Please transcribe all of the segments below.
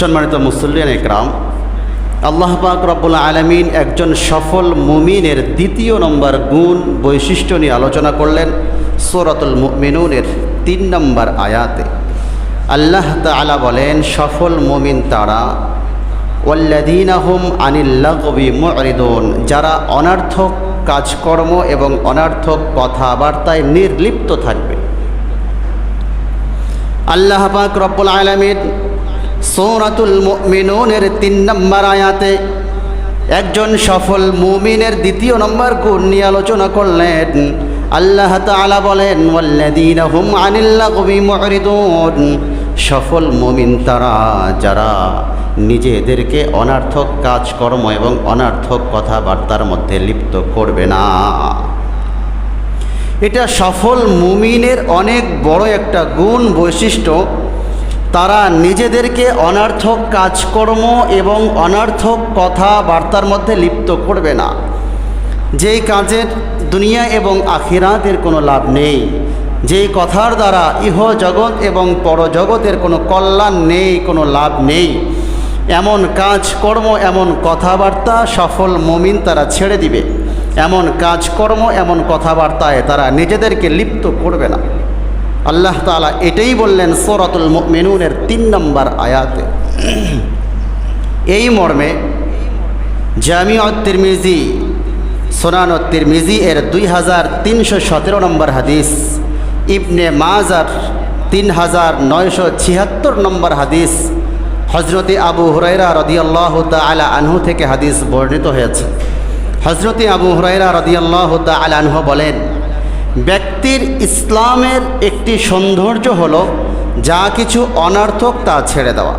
সম্মানিত মুসল্লিয়ান একরাম, আল্লাহ পাক রব্বুল আলমিন একজন সফল মুমিনের দ্বিতীয় নম্বর গুণ বৈশিষ্ট্য নিয়ে আলোচনা করলেন সোরাতুল মুমিনুনের তিন নম্বর আয়াতে। আল্লাহ তালা বলেন, সফল মুমিন তারা ওয়াল্লাদিনাহুম আনিল্লাগবি মুরিদুন, যারা অনার্থক কাজকর্ম এবং অনার্থক কথাবার্তায় নির্লিপ্ত থাকবে। আল্লাহ পাক রব্বুল আলমিন সৌরাতুল মুমিনুনের তিন নম্বর আয়াতে একজন সফল মুমিনের দ্বিতীয় নম্বর গুণ নিয়ে আলোচনা করলেন। আল্লাহ তাআলা বলেন, ওয়াল্লাযীনা হুম আনিল লাগবি মুরিদুন সফল মুমিন তারা, যারা নিজেদেরকে অনার্থক কাজকর্ম এবং অনার্থক কথাবার্তার মধ্যে লিপ্ত করবে না। এটা সফল মুমিনের অনেক বড় একটা গুণ বৈশিষ্ট্য। তারা নিজেদেরকে অনার্থক কাজকর্ম এবং অনার্থক কথাবার্তার মধ্যে লিপ্ত করবে না। যেই কাজের দুনিয়া এবং আখিরাতের কোনো লাভ নেই। যেই কথার দ্বারা ইহ জগৎ এবং পরজগতের কোনো কল্যাণ নেই, কোনো লাভ নেই। এমন কাজকর্ম, এমন কথাবার্তা সফল মমিন তারা ছেড়ে দিবে। এমন কাজকর্ম, এমন কথাবার্তায় তারা নিজেদেরকে লিপ্ত করবে না। আল্লাহ তালা এটাই বললেন সোরাতুল মেনুনের তিন নম্বর আয়াতে। এই মর্মে জামিয়া তিরমিজি সোনান তিরমিজি এর দুই হাজার তিনশো সতেরো নম্বর হাদিস, ইবনে মাজার তিন হাজার নয়শো ছিয়াত্তর নম্বর হাদিস হজরতে আবু হুরাইরা রদিয়াল্লাহ তালা আনহু থেকে হাদিস বর্ণিত হয়েছে। হজরতে আবু হুরাইরা রদিয়াল্লাহ তালা আনহু বলেন ব্যক্তির ইসলামের একটি সৌন্দর্য হলো যা কিছু অনার্থক তা ছেড়ে দেওয়া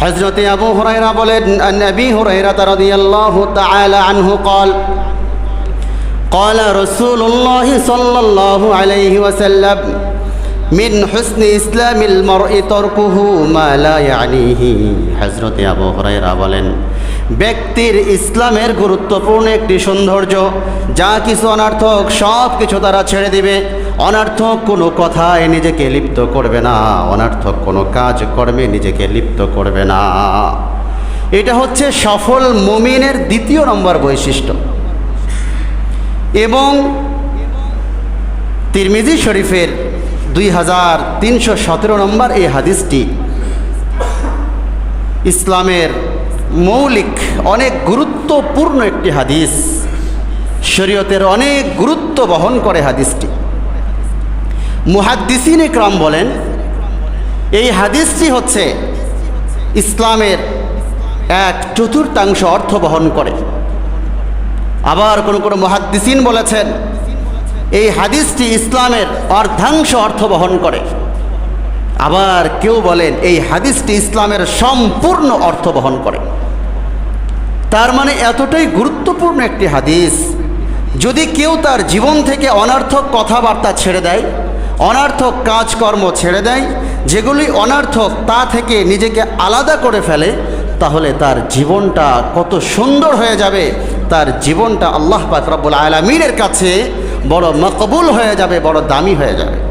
হজরতে আবু হুরাইরা বলেন নবী হুরাইরা রাদিয়াল্লাহু তাআলা আনহু قال قال رسول الله صلى الله عليه وسلم من حسن إسلام المرء تركه ما لا يعنيه হজরতে আবু হুরাইরা বলেন ব্যক্তির ইসলামের গুরুত্বপূর্ণ একটি সৌন্দর্য, যা কিছু অনার্থক সব কিছু তারা ছেড়ে দিবে। অনার্থক কোনো কথায় নিজেকে লিপ্ত করবে না। অনার্থক কোনো কাজ কর্মে নিজেকে লিপ্ত করবে না। এটা হচ্ছে সফল মুমিনের দ্বিতীয় নম্বর বৈশিষ্ট্য। এবং তিরমিজি শরীফের দুই হাজার তিনশো সতেরো নম্বর এই হাদিসটি ইসলামের মৌলিক, অনেক গুরুত্বপূর্ণ একটি হাদিস। শরীয়তের অনেক গুরুত্ব বহন করে হাদিসটি। মুহাদ্দিসিন ইকরাম বলেন, এই হাদিসটি হচ্ছে ইসলামের এক চতুর্থাংশ অর্থ বহন করে। আবার কোনো কোনো মহাদ্দিসিন বলেছেন, এই হাদিসটি ইসলামের অর্ধাংশ অর্থ বহন করে। আবার কেউ বলেন, এই হাদিসটি ইসলামের সম্পূর্ণ অর্থ বহন করে। তার মানে এতটাই গুরুত্বপূর্ণ একটি হাদিস, যদি কেউ তার জীবন থেকে অনার্থক কথাবার্তা ছেড়ে দেয়, অনার্থক কাজকর্ম ছেড়ে দেয়, যেগুলি অনার্থক তা থেকে নিজেকে আলাদা করে ফেলে, তাহলে তার জীবনটা কত সুন্দর হয়ে যাবে। তার জীবনটা আল্লাহ পাক রব্বুল আলমিনের কাছে বড় মকবুল হয়ে যাবে, বড় দামি হয়ে যাবে।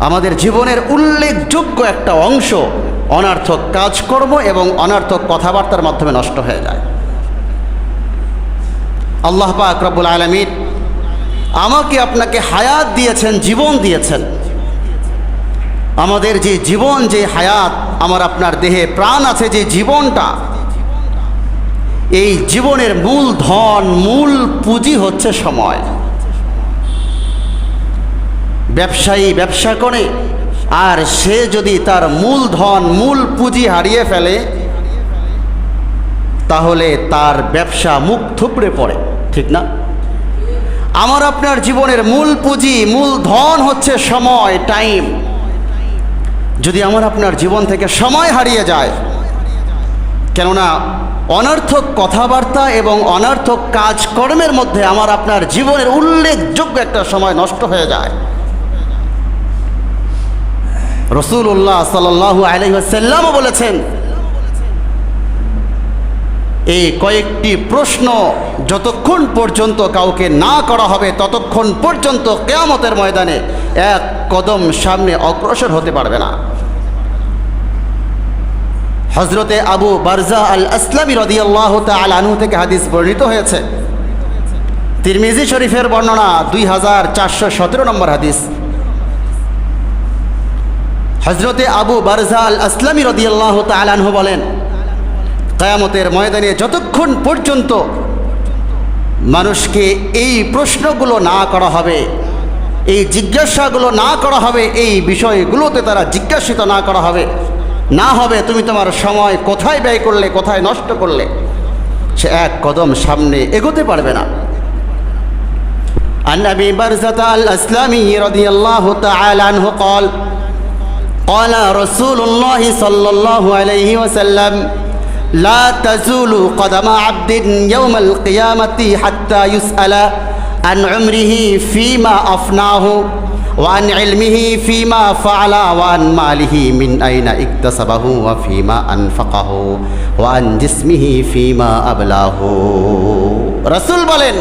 আমাদের জীবনের উল্লেখযোগ্য একটা অংশ অনার্থক কাজকর্ম এবং অনার্থক কথাবার্তার মাধ্যমে নষ্ট হয়ে যায়। আল্লাহ পাক রব্বুল আলমিন আমাকে আপনাকে হায়াত দিয়েছেন, জীবন দিয়েছেন। আমাদের যে জীবন, যে হায়াত, আমার আপনার দেহে প্রাণ আছে, যে জীবনটা, এই জীবনের মূল ধন, মূল পুঁজি হচ্ছে সময়। ব্যবসায়ী ব্যবসা করে, আর সে যদি তার মূল ধন, মূল পুঁজি হারিয়ে ফেলে, তাহলে তার ব্যবসা মুখ থুপড়ে পড়ে, ঠিক না? আমার আপনার জীবনের মূল পুঁজি, মূল ধন হচ্ছে সময় টাইম যদি আমার আপনার জীবন থেকে সময় হারিয়ে যায়, কেননা অনর্থক কথাবার্তা এবং অনর্থক কাজকর্মের মধ্যে আমার আপনার জীবনের উল্লেখযোগ্য একটা সময় নষ্ট হয়ে যায়। রসুল্লাহ সাল্লাহ আলহ্লামও বলেছেন, এই কয়েকটি প্রশ্ন যতক্ষণ পর্যন্ত কাউকে না করা হবে, ততক্ষণ পর্যন্ত কেয়ামতের ময়দানে এক কদম সামনে অগ্রসর হতে পারবে না। হজরতে আবু বারজা আল আসলামী রদিয়াল্লাহ আনহু থেকে হাদিস বর্ণিত হয়েছে। তিরমিজি শরীফের বর্ণনা দুই হাজার চারশো সতেরো নম্বর হাদিস। হজরতে আবু বারজাল আসলামী রদিয়াল্লাহ তালানহ বলেন, কায়ামতের ময়দানে যতক্ষণ পর্যন্ত মানুষকে এই প্রশ্নগুলো না করা হবে, এই জিজ্ঞাসাগুলো না করা হবে, এই বিষয়গুলোতে তারা জিজ্ঞাসিত না করা হবে, না হবে তুমি তোমার সময় কোথায় ব্যয় করলে, কোথায় নষ্ট করলে, সে এক কদম সামনে এগোতে পারবে না। আল্লাহ বারজাত আল আসলামী রদিয়াল্লাহ তালানহ কল قال قال رسول الله صلى الله عليه وسلم لا تزول قدم عبد يوم القيامة حتى يسأل عن عمره فيما أفناه وعن علمه فيما فعل وعن ماله من أين اكتسبه وفيما أنفقه وعن جسمه فيما أبلاه رسول বলেন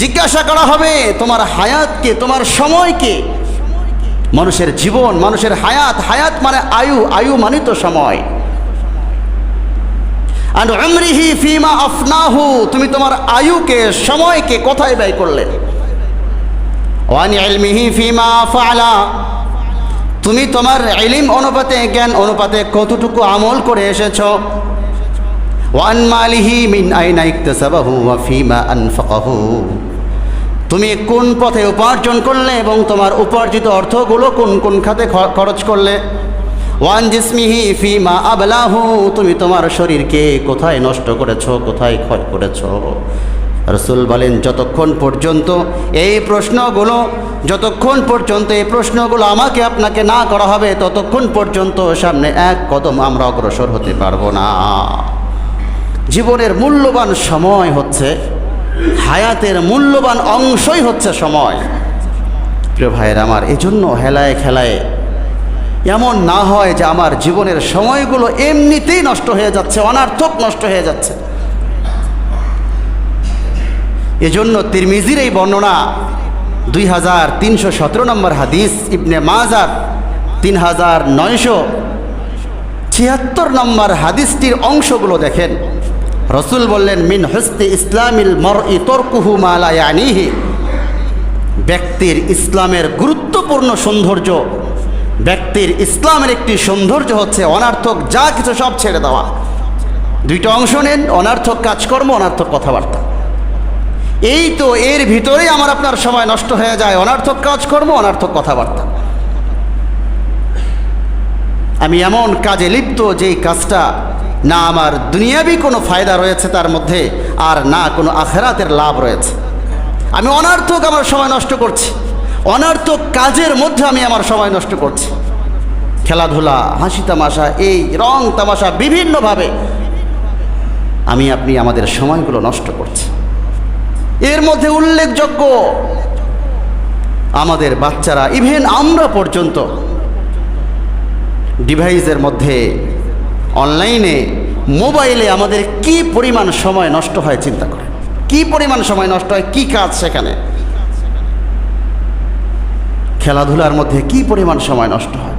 জিজ্ঞাসা করা হবে তোমার হায়াতকে তোমার সময়কে মানুষের জীবন, মানুষের হায়াত হায়াত মানে আয়ু আয়ু মানে তো সময় ফিমা আফনাহু, তুমি তোমার আয়ুকে, সময়কে কোথায় ব্যয় করলে? ফিমা তুমি তোমার ইলিম অনুপাতে, জ্ঞান অনুপাতে কতটুকু আমল করে এসেছ? ওয়ান মালিহি মিন আইনা ইকতাসাবাহু, ওয়া ফিমা আনফাকাহু। তুমি কোন পথে উপার্জন করলে এবং তোমার উপার্জিত অর্থগুলো কোন কোন খাতে খরচ করলে? ওয়ান জিসমিহি ফি মা আবলাহু, তুমি তোমার শরীরকে কোথায় নষ্ট করেছ, কোথায় ক্ষয় করেছ? রসুল বলেন, যতক্ষণ পর্যন্ত এই প্রশ্নগুলো, যতক্ষণ পর্যন্ত এই প্রশ্নগুলো আমাকে আপনাকে না করা হবে, ততক্ষণ পর্যন্ত সামনে এক কদম আমরা অগ্রসর হতে পারব না। জীবনের মূল্যবান সময় হচ্ছে হায়াতের মূল্যবান অংশই হচ্ছে সময়। প্রিয় ভাইয়ের, আমার এজন্য হেলায় খেলায় এমন না হয় যে আমার জীবনের সময়গুলো এমনিতেই নষ্ট হয়ে যাচ্ছে, অনার্থক নষ্ট হয়ে যাচ্ছে। এজন্য তিরমিজির এই বর্ণনা দুই হাজার তিনশো সতেরো নম্বর হাদিস, ইবনে মাজার তিন হাজার নয়শো ছিয়াত্তর নম্বর হাদিসটির অংশগুলো দেখেন। রসুল বললেন, মিন হস্তে ইসলামিল মর ই তর্কুহু মালায়ানিহি ব্যক্তির ইসলামের গুরুত্বপূর্ণ সৌন্দর্য, ব্যক্তির ইসলামের একটি সৌন্দর্য হচ্ছে অনার্থক যা কিছু সব ছেড়ে দেওয়া। দুইটা অংশ নেন, অনার্থক কাজকর্ম, অনার্থক কথাবার্তা। এই তো এর ভিতরেই আমার আপনার সময় নষ্ট হয়ে যায়, অনার্থক কাজকর্ম, অনার্থক কথাবার্তা। আমি এমন কাজে লিপ্ত যেই কাজটা না আমার দুনিয়াবি কোনো ফায়দা রয়েছে তার মধ্যে, আর না কোনো আখেরাতের লাভ রয়েছে। আমি অনার্থক আমার সময় নষ্ট করছি। অনার্থক কাজের মধ্যে আমি আমার সময় নষ্ট করছি। খেলাধুলা, হাসি তামাশা, এই রং তামাশা বিভিন্নভাবে আমি আপনি আমাদের সময়গুলো নষ্ট করছি। এর মধ্যে উল্লেখযোগ্য আমাদের বাচ্চারা ইভেন আমরা পর্যন্ত ডিভাইসের মধ্যে অনলাইনে, মোবাইলে আমাদের কি পরিমাণ সময় নষ্ট হয় চিন্তা করে কি পরিমাণ সময় নষ্ট হয়, কি কাজ সেখানে। খেলাধুলার মধ্যে কি পরিমাণ সময় নষ্ট হয়?